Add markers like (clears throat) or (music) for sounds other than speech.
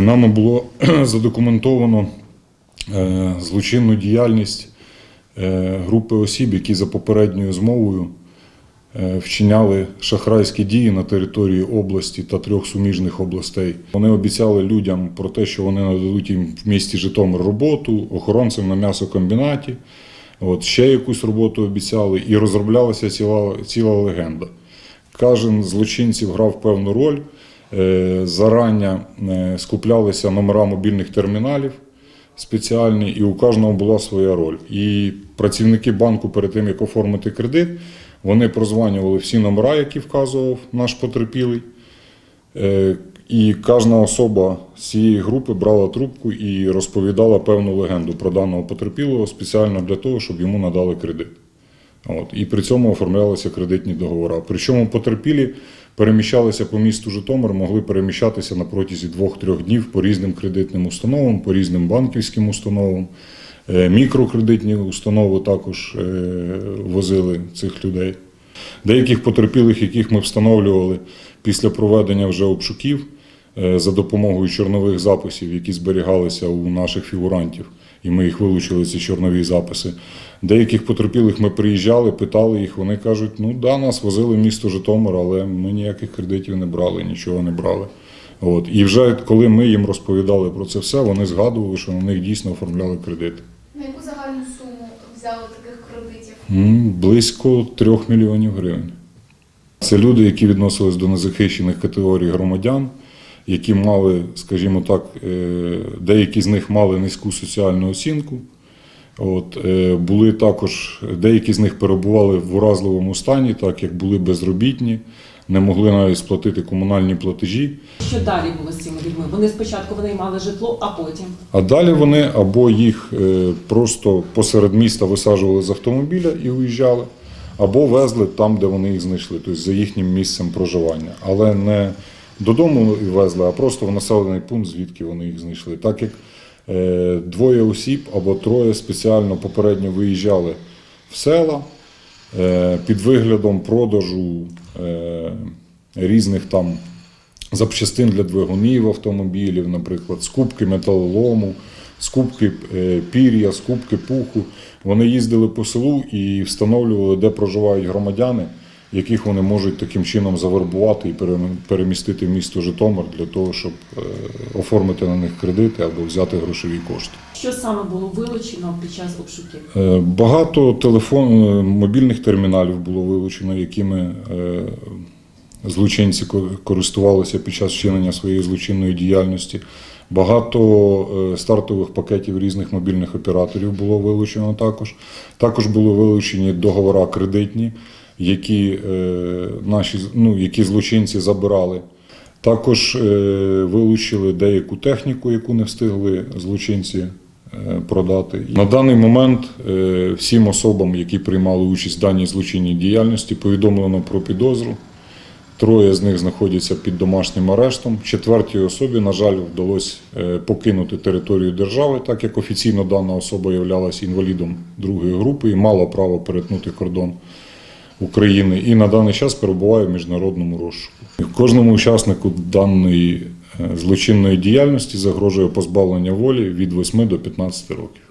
Нами було (clears throat) задокументовано е, злочинну діяльність е, групи осіб, які за попередньою змовою е, вчиняли шахрайські дії на території області та трьох суміжних областей. Вони обіцяли людям про те, що вони нададуть їм в місті Житомир роботу, охоронцям на м'ясокомбінаті. От ще якусь роботу обіцяли, і розроблялася ціла, ціла легенда. Кожен злочинців грав певну роль. Е, Зарання е, скуплялися номера мобільних терміналів спеціальні, і у кожного була своя роль. І працівники банку перед тим, як оформити кредит, вони прозванювали всі номера, які вказував наш потерпілий. Е, І кожна особа з цієї групи брала трубку і розповідала певну легенду про даного потерпілого спеціально для того, щоб йому надали кредит. От. І при цьому оформлялися кредитні договори. Причому потерпілі переміщалися по місту Житомир, могли переміщатися на протязі двох-трьох днів по різним кредитним установам, по різним банківським установам. Е, Мікрокредитні установи також е, возили цих людей. Деяких потерпілих, яких ми встановлювали після проведення вже обшуків е, за допомогою чорнових записів, які зберігалися у наших фігурантів, і ми їх вилучили, ці чорнові записи. Деяких потерпілих ми приїжджали, питали їх, вони кажуть, ну да, нас возили в місто Житомир, але ми ніяких кредитів не брали, нічого не брали. От. І вже коли ми їм розповідали про це все, вони згадували, що на них дійсно оформляли кредити. На яку загальну суму взяли таких кредитів? Близько трьох мільйонів гривень. Це люди, які відносились до незахищених категорій громадян, які мали, скажімо так, е, деякі з них мали низьку соціальну оцінку. От, е, були також, деякі з них перебували в уразливому стані, так як були безробітні, не могли навіть сплатити комунальні платежі. Що далі було з цими людьми? Вони спочатку вони мали житло, а потім А далі вони або їх е, просто посеред міста висаджували з автомобіля і уїжджали, або везли там, де вони їх знайшли, тобто за їхнім місцем проживання. Але не додому везли, а просто в населений пункт, звідки вони їх знайшли. Так як е, двоє осіб або троє спеціально попередньо виїжджали в села е, під виглядом продажу е, різних там запчастин для двигунів автомобілів, наприклад, скупки металолому, скупки пір'я, скупки пуху. Вони їздили по селу і встановлювали, де проживають громадяни, яких вони можуть таким чином завербувати і перемістити в місто Житомир для того, щоб е, оформити на них кредити або взяти грошові кошти. що саме було вилучено під час обшуків? Е, Багато телефон, е, мобільних терміналів було вилучено, якими злочинці користувалися під час вчинення своєї злочинної діяльності. Багато стартових пакетів різних мобільних операторів було вилучено також. Також були вилучені договори кредитні, які, е, наші, ну, які злочинці забирали. Також е, вилучили деяку техніку, яку не встигли злочинці е, продати. На даний момент всім особам, які приймали участь в даній злочинній діяльності, повідомлено про підозру. Троє з них знаходяться під домашнім арештом. Четвертій особі, на жаль, вдалося покинути територію держави, так як офіційно дана особа являлася інвалідом другої групи і мала право перетнути кордон України і на даний час перебуває в міжнародному розшуку. Кожному учаснику даної е, злочинної діяльності загрожує позбавлення волі від 8 до 15 років.